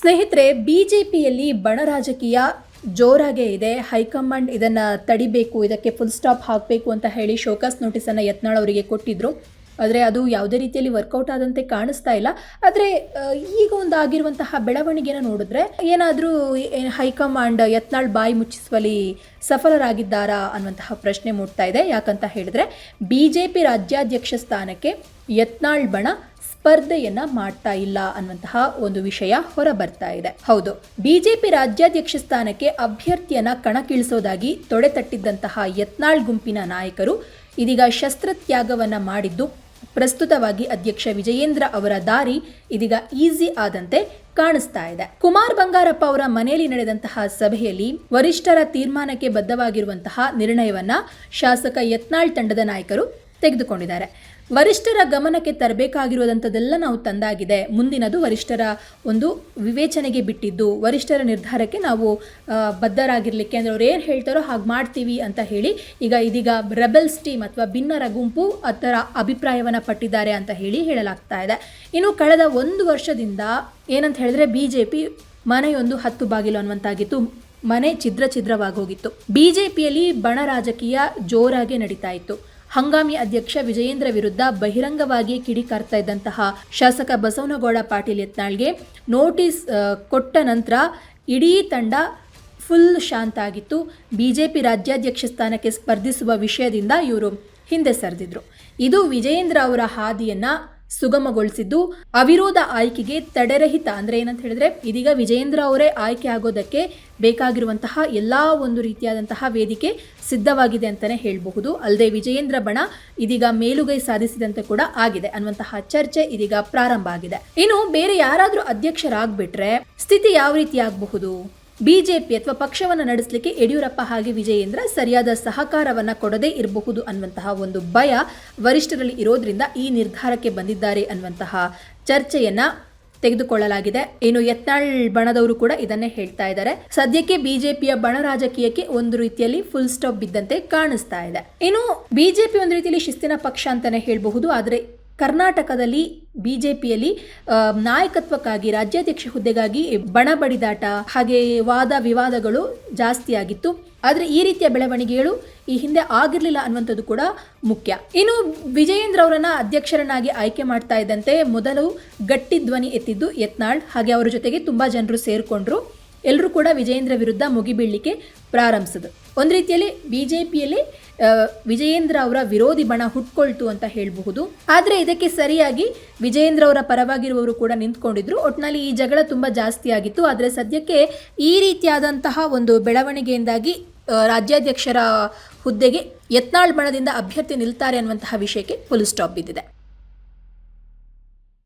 ಸ್ನೇಹಿತರೆ, ಬಿಜೆಪಿಯಲ್ಲಿ ಬಣ ರಾಜಕೀಯ ಜೋರಾಗೇ ಇದೆ. ಹೈಕಮಾಂಡ್ ಇದನ್ನ ತಡಿಬೇಕು, ಇದಕ್ಕೆ ಫುಲ್ ಸ್ಟಾಪ್ ಹಾಕಬೇಕು ಅಂತ ಹೇಳಿ ಶೋಕಾಸ್ ನೋಟಿಸನ್ನು ಯತ್ನಾಳ್ ಅವರಿಗೆ ಕೊಟ್ಟಿದ್ರು. ಆದರೆ ಅದು ಯಾವುದೇ ರೀತಿಯಲ್ಲಿ ವರ್ಕೌಟ್ ಆದಂತೆ ಕಾಣಿಸ್ತಾ ಇಲ್ಲ. ಆದರೆ ಈಗ ಒಂದು ಆಗಿರುವಂತಹ ಬೆಳವಣಿಗೆನ ನೋಡಿದ್ರೆ ಏನಾದರೂ ಹೈಕಮಾಂಡ್ ಯತ್ನಾಳ್ ಬಾಯಿ ಮುಚ್ಚಿಸುವಲ್ಲಿ ಸಫಲರಾಗಿದ್ದಾರಾ ಅನ್ನುವಂತಹ ಪ್ರಶ್ನೆ ಮೂಡ್ತಾ ಇದೆ. ಯಾಕಂತ ಹೇಳಿದ್ರೆ, ಬಿಜೆಪಿ ರಾಜ್ಯಾಧ್ಯಕ್ಷ ಸ್ಥಾನಕ್ಕೆ ಯತ್ನಾಳ್ ಬಣ ಸ್ಪರ್ಧೆಯನ್ನ ಮಾಡ್ತಾ ಇಲ್ಲ ಅನ್ನುವಂತಹ ಒಂದು ವಿಷಯ ಹೊರ ಬರ್ತಾ ಇದೆ. ಹೌದು, ಬಿಜೆಪಿ ರಾಜ್ಯಾಧ್ಯಕ್ಷ ಸ್ಥಾನಕ್ಕೆ ಅಭ್ಯರ್ಥಿಯನ್ನ ಕಣಕ್ಕಿಳಿಸೋದಾಗಿ ತೊಡೆತಟ್ಟಿದ್ದಂತಹ ಯತ್ನಾಳ್ ಗುಂಪಿನ ನಾಯಕರು ಇದೀಗ ಶಸ್ತ್ರತ್ಯಾಗವನ್ನ ಮಾಡಿದ್ದು, ಪ್ರಸ್ತುತವಾಗಿ ಅಧ್ಯಕ್ಷ ವಿಜಯೇಂದ್ರ ಅವರ ದಾರಿ ಇದೀಗ ಈಸಿ ಆದಂತೆ ಕಾಣಿಸ್ತಾ ಇದೆ. ಕುಮಾರ್ ಬಂಗಾರಪ್ಪ ಅವರ ಮನೆಯಲ್ಲಿ ನಡೆದಂತಹ ಸಭೆಯಲ್ಲಿ ವರಿಷ್ಠರ ತೀರ್ಮಾನಕ್ಕೆ ಬದ್ಧವಾಗಿರುವಂತಹ ನಿರ್ಣಯವನ್ನ ಶಾಸಕ ಯತ್ನಾಳ್ ತಂಡದ ನಾಯಕರು ತೆಗೆದುಕೊಂಡಿದ್ದಾರೆ. ವರಿಷ್ಠರ ಗಮನಕ್ಕೆ ತರಬೇಕಾಗಿರುವುದಂಥದ್ದೆಲ್ಲ ನಾವು ತಂದಾಗಿದೆ. ಮುಂದಿನದು ವರಿಷ್ಠರ ಒಂದು ವಿವೇಚನೆಗೆ ಬಿಟ್ಟಿದ್ದು. ವರಿಷ್ಠರ ನಿರ್ಧಾರಕ್ಕೆ ನಾವು ಬದ್ಧರಾಗಿರಲಿಕ್ಕೆ ಅಂದರೆ ಅವ್ರು ಏನು ಹೇಳ್ತಾರೋ ಹಾಗೆ ಮಾಡ್ತೀವಿ ಅಂತ ಹೇಳಿ, ಈಗ ಇದೀಗ ರೆಬೆಲ್ಸ್ ಟೀಮ್ ಅಥವಾ ಭಿನ್ನರ ಗುಂಪು ಆ ಥರ ಅಭಿಪ್ರಾಯವನ್ನು ಪಟ್ಟಿದ್ದಾರೆ ಅಂತ ಹೇಳಿ ಹೇಳಲಾಗ್ತಾ ಇದೆ. ಇನ್ನು ಕಳೆದ ಒಂದು ವರ್ಷದಿಂದ ಏನಂತ ಹೇಳಿದ್ರೆ ಬಿ ಜೆ ಪಿ ಮನೆಯೊಂದು ಹತ್ತು ಬಾಗಿಲು ಅನ್ನುವಂತಾಗಿತ್ತು. ಮನೆ ಛಿದ್ರ ಛಿದ್ರವಾಗಿ ಹೋಗಿತ್ತು. ಪಿಯಲ್ಲಿ ಬಣ ರಾಜಕೀಯ ಜೋರಾಗಿ ನಡೀತಾ ಇತ್ತು. ಹಂಗಾಮಿ ಅಧ್ಯಕ್ಷ ವಿಜಯೇಂದ್ರ ವಿರುದ್ಧ ಬಹಿರಂಗವಾಗಿ ಕಿಡಿಕಾರ್ತಾ ಇದ್ದಂತಹ ಶಾಸಕ ಬಸವನಗೌಡ ಪಾಟೀಲ್ ಯತ್ನಾಳ್ಗೆ ನೋಟಿಸ್ ಕೊಟ್ಟ ನಂತರ ಇಡೀ ತಂಡ ಫುಲ್ ಶಾಂತ ಆಗಿತ್ತು. ಬಿಜೆಪಿ ರಾಜ್ಯಾಧ್ಯಕ್ಷ ಸ್ಥಾನಕ್ಕೆ ಸ್ಪರ್ಧಿಸುವ ವಿಷಯದಿಂದ ಇವರು ಹಿಂದೆ ಸರಿದಿದ್ರು. ಇದು ವಿಜಯೇಂದ್ರ ಅವರ ಹಾದಿಯನ್ನ ಸುಗಮಗೊಳಿಸಿದ್ದು. ಅವಿರೋಧ ಆಯ್ಕೆಗೆ ತಡೆರಹಿತ ಅಂದ್ರೆ ಏನಂತ ಹೇಳಿದ್ರೆ, ಇದೀಗ ವಿಜಯೇಂದ್ರ ಅವರೇ ಆಯ್ಕೆ ಆಗೋದಕ್ಕೆ ಬೇಕಾಗಿರುವಂತಹ ಎಲ್ಲಾ ಒಂದು ರೀತಿಯಾದಂತಹ ವೇದಿಕೆ ಸಿದ್ಧವಾಗಿದೆ ಅಂತಾನೆ ಹೇಳಬಹುದು. ಅಲ್ಲದೆ ವಿಜಯೇಂದ್ರ ಬಣ ಇದೀಗ ಮೇಲುಗೈ ಸಾಧಿಸಿದಂತೆ ಕೂಡ ಆಗಿದೆ ಅನ್ನುವಂತಹ ಚರ್ಚೆ ಇದೀಗ ಪ್ರಾರಂಭ ಆಗಿದೆ. ಇನ್ನು ಬೇರೆ ಯಾರಾದರೂ ಅಧ್ಯಕ್ಷರಾಗ್ಬಿಟ್ರೆ ಸ್ಥಿತಿ ಯಾವ ರೀತಿ ಆಗಬಹುದು? ಬಿಜೆಪಿ ಅಥವಾ ಪಕ್ಷವನ್ನು ನಡೆಸಲಿಕ್ಕೆ ಯಡಿಯೂರಪ್ಪ ಹಾಗೆ ವಿಜಯೇಂದ್ರ ಸರಿಯಾದ ಸಹಕಾರವನ್ನ ಕೊಡದೇ ಇರಬಹುದು ಅನ್ನುವಂತಹ ಒಂದು ಭಯ ವರಿಷ್ಠರಲ್ಲಿ ಇರೋದ್ರಿಂದ ಈ ನಿರ್ಧಾರಕ್ಕೆ ಬಂದಿದ್ದಾರೆ ಅನ್ನುವಂತಹ ಚರ್ಚೆಯನ್ನ ತೆಗೆದುಕೊಳ್ಳಲಾಗಿದೆ. ಏನು ಯತ್ನಾಳ್ ಬಣದವರು ಕೂಡ ಇದನ್ನೇ ಹೇಳ್ತಾ ಇದ್ದಾರೆ. ಸದ್ಯಕ್ಕೆ ಬಿಜೆಪಿಯ ಬಣ ರಾಜಕೀಯಕ್ಕೆ ಒಂದು ರೀತಿಯಲ್ಲಿ ಫುಲ್ ಸ್ಟಾಪ್ ಬಿದ್ದಂತೆ ಕಾಣಿಸ್ತಾ ಇದೆ. ಇನ್ನು ಬಿಜೆಪಿ ಒಂದು ರೀತಿಯಲ್ಲಿ ಶಿಸ್ತಿನ ಪಕ್ಷ ಅಂತಾನೆ ಹೇಳಬಹುದು, ಆದರೆ ಕರ್ನಾಟಕದಲ್ಲಿ ಬಿಜೆಪಿಯಲ್ಲಿ ನಾಯಕತ್ವಕ್ಕಾಗಿ, ರಾಜ್ಯಾಧ್ಯಕ್ಷ ಹುದ್ದೆಗಾಗಿ ಬಣ ಬಡಿದಾಟ ಹಾಗೆ ವಾದ ವಿವಾದಗಳು ಜಾಸ್ತಿ ಆಗಿತ್ತು. ಆದರೆ ಈ ರೀತಿಯ ಬೆಳವಣಿಗೆಗಳು ಈ ಹಿಂದೆ ಆಗಿರಲಿಲ್ಲ ಅನ್ನುವಂಥದ್ದು ಕೂಡ ಮುಖ್ಯ. ಇನ್ನು ವಿಜಯೇಂದ್ರ ಅವರನ್ನ ಅಧ್ಯಕ್ಷರನ್ನಾಗಿ ಆಯ್ಕೆ ಮಾಡ್ತಾ ಇದ್ದಂತೆ ಮೊದಲು ಗಟ್ಟಿ ಧ್ವನಿ ಎತ್ತಿದ್ದು ಯತ್ನಾಳ್. ಹಾಗೆ ಅವರ ಜೊತೆಗೆ ತುಂಬಾ ಜನರು ಸೇರಿಕೊಂಡ್ರು. ಎಲ್ಲರೂ ಕೂಡ ವಿಜಯೇಂದ್ರ ವಿರುದ್ಧ ಮುಗಿಬೀಳಲಿಕ್ಕೆ ಪ್ರಾರಂಭಿಸಿದ್ರು. ಒಂದು ರೀತಿಯಲ್ಲಿ ಬಿ ಜೆ ಪಿಯಲ್ಲಿ ವಿಜಯೇಂದ್ರ ಅವರ ವಿರೋಧಿ ಬಣ ಹುಟ್ಕೊಳ್ತು ಅಂತ ಹೇಳಬಹುದು. ಆದರೆ ಇದಕ್ಕೆ ಸರಿಯಾಗಿ ವಿಜಯೇಂದ್ರ ಅವರ ಪರವಾಗಿರುವವರು ಕೂಡ ನಿಂತ್ಕೊಂಡಿದ್ರು. ಒಟ್ಟಿನಲ್ಲಿ ಈ ಜಗಳ ತುಂಬ ಜಾಸ್ತಿ ಆಗಿತ್ತು. ಆದರೆ ಸದ್ಯಕ್ಕೆ ಈ ರೀತಿಯಾದಂತಹ ಒಂದು ಬೆಳವಣಿಗೆಯಿಂದಾಗಿ ರಾಜ್ಯಾಧ್ಯಕ್ಷರ ಹುದ್ದೆಗೆ ಯತ್ನಾಳ್ ಬಣದಿಂದ ಅಭ್ಯರ್ಥಿ ನಿಲ್ತಾರೆ ಅನ್ನುವಂತಹ ವಿಷಯಕ್ಕೆ ಫುಲ್ ಸ್ಟಾಪ್ ಬಿದ್ದಿದೆ.